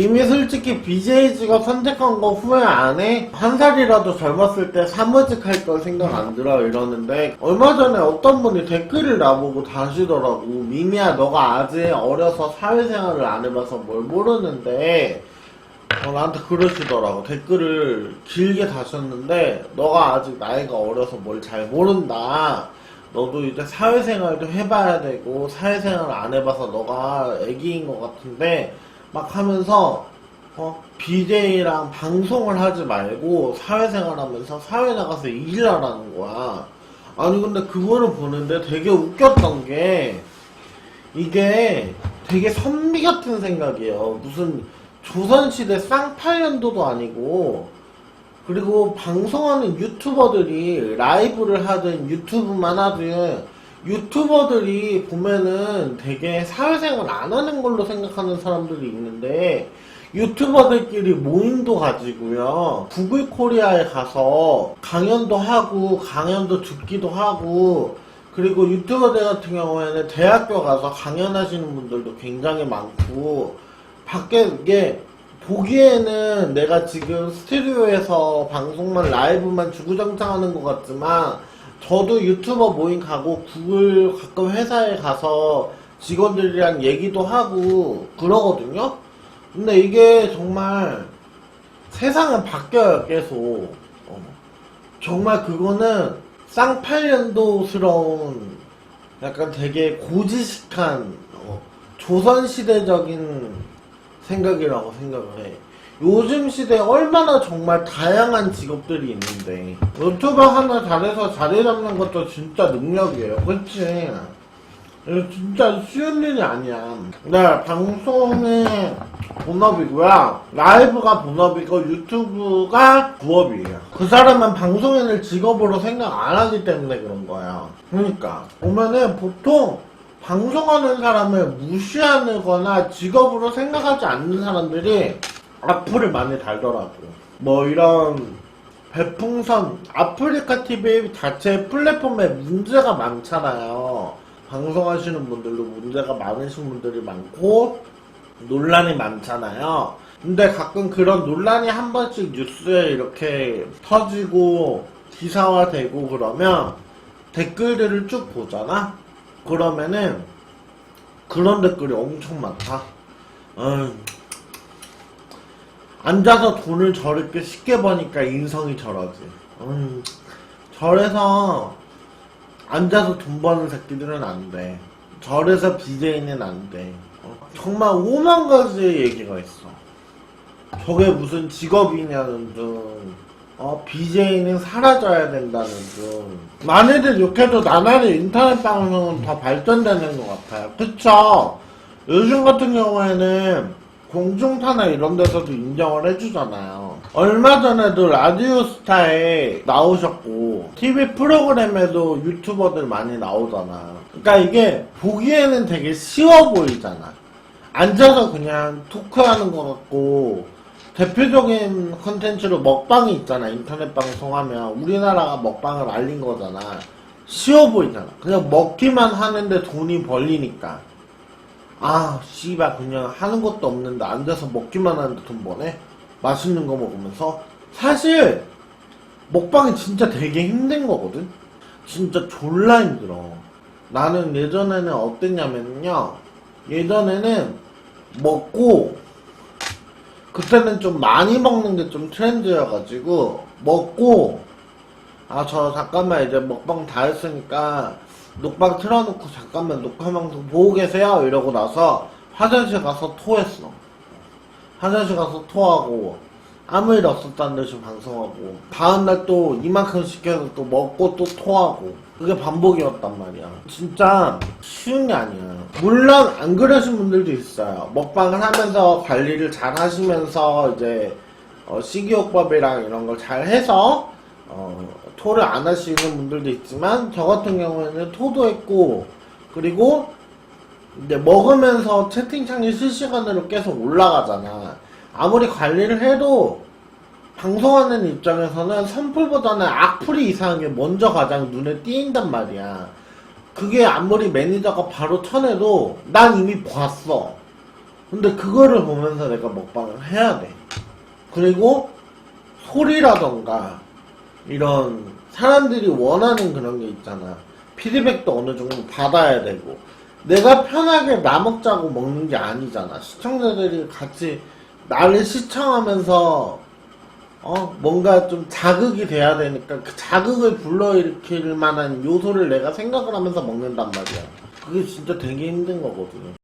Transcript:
이미 솔직히 BJ 직업 선택한 거 후회 안 해? 한 살이라도 젊었을 때 사무직 할 걸 생각 안 들어? 이러는데 얼마 전에 어떤 분이 댓글을 나보고 다시더라고. 미미야 너가 아직 어려서 사회생활을 안 해봐서 뭘 모르는데. 어, 나한테 그러시더라고. 댓글을 길게 다셨는데 너가 아직 나이가 어려서 뭘 잘 모른다. 너도 이제 사회생활도 해봐야 되고 사회생활 안 해봐서 너가 애기인 것 같은데 막 하면서 어 BJ랑 방송을 하지 말고 사회생활 하면서 사회 나가서 일을 하라는 거야. 아니 근데 그거를 보는데 되게 웃겼던 게 이게 되게 선미 같은 생각이에요. 무슨 조선시대 쌍팔년도도 아니고 그리고 방송하는 유튜버들이 라이브를 하든 유튜브만 하든 유튜버들이 보면은 되게 사회생활 안 하는 걸로 생각하는 사람들이 있는데 유튜버들끼리 모임도 가지고요. 구글 코리아에 가서 강연도 하고 강연도 듣기도 하고 그리고 유튜버들 같은 경우에는 대학교 가서 강연하시는 분들도 굉장히 많고 밖에 이게 보기에는 내가 지금 스튜디오에서 방송만 라이브만 주구장창 하는 것 같지만 저도 유튜버 모임 가고 구글 가끔 회사에 가서 직원들이랑 얘기도 하고 그러거든요. 근데 이게 정말 세상은 바뀌어요 계속. 어. 정말 그거는 쌍팔년도스러운 약간 되게 고지식한 어, 조선시대적인 생각이라고 생각을 해. 요즘 시대에 얼마나 정말 다양한 직업들이 있는데 유튜버 하나 잘해서 자리 잡는 것도 진짜 능력이에요. 그치? 진짜 쉬운 일이 아니야. 네, 방송이 본업이고요. 라이브가 본업이고 유튜브가 부업이에요. 그 사람은 방송인을 직업으로 생각 안 하기 때문에 그런 거예요. 그러니까 보면은 보통 방송하는 사람을 무시하거나 직업으로 생각하지 않는 사람들이 악플을 많이 달더라고. 뭐 이런 별풍선 아프리카 TV 자체 플랫폼에 문제가 많잖아요. 방송하시는 분들도 문제가 많으신 분들이 많고 논란이 많잖아요. 근데 가끔 그런 논란이 한 번씩 뉴스에 이렇게 터지고 기사화되고 그러면 댓글들을 쭉 보잖아? 그러면은 그런 댓글이 엄청 많다. 어휴, 앉아서 돈을 저렇게 쉽게 버니까 인성이 저러지. 음, 저래서 앉아서 돈 버는 새끼들은 안 돼. 저래서 BJ는 안 돼. 어, 정말 오만 가지 얘기가 있어. 저게 무슨 직업이냐는 등, 어, BJ는 사라져야 된다는 등. 많이들 욕해도 나날이 인터넷 방송은 더 발전되는 것 같아요. 그쵸? 요즘 같은 경우에는 공중파나 이런 데서도 인정을 해주잖아요. 얼마 전에도 라디오스타에 나오셨고, TV 프로그램에도 유튜버들 많이 나오잖아. 그러니까 이게 보기에는 되게 쉬워 보이잖아. 앉아서 그냥 토크하는 것 같고, 대표적인 컨텐츠로 먹방이 있잖아. 인터넷 방송하면. 우리나라가 먹방을 알린 거잖아. 쉬워 보이잖아. 그냥 먹기만 하는데 돈이 벌리니까. 아, 씨발, 그냥 하는 것도 없는데 앉아서 먹기만 하는데 돈 버네? 맛있는 거 먹으면서? 사실, 먹방이 진짜 되게 힘든 거거든? 진짜 졸라 힘들어. 나는 예전에는 어땠냐면요. 예전에는 먹고, 그때는 좀 많이 먹는 게 좀 트렌드여가지고, 먹고, 아, 저 잠깐만 이제 먹방 다 했으니까, 녹방 틀어놓고 잠깐만 녹화 방송 보고 계세요? 이러고 나서 화장실 가서 토했어. 화장실 가서 토하고 아무 일 없었다는 듯이 방송하고 다음날 또 이만큼 시켜서 또 먹고 또 토하고 그게 반복이었단 말이야. 진짜 쉬운 게 아니야. 물론 안 그러신 분들도 있어요. 먹방을 하면서 관리를 잘 하시면서 이제 어, 식이요법이랑 이런 걸 잘 해서 어, 토를 안 하시는 분들도 있지만 저 같은 경우에는 토도 했고 그리고 이제 먹으면서 채팅창이 실시간으로 계속 올라가잖아. 아무리 관리를 해도 방송하는 입장에서는 선풀보다는 악플이 이상하게 먼저 가장 눈에 띄인단 말이야. 그게 아무리 매니저가 바로 쳐내도 난 이미 봤어. 근데 그거를 보면서 내가 먹방을 해야 돼. 그리고 소리라던가 이런 사람들이 원하는 그런 게 있잖아. 피드백도 어느 정도 받아야 되고. 내가 편하게 나 먹자고 먹는 게 아니잖아. 시청자들이 같이 나를 시청하면서 어 뭔가 좀 자극이 돼야 되니까 그 자극을 불러일으킬 만한 요소를 내가 생각을 하면서 먹는단 말이야. 그게 진짜 되게 힘든 거거든.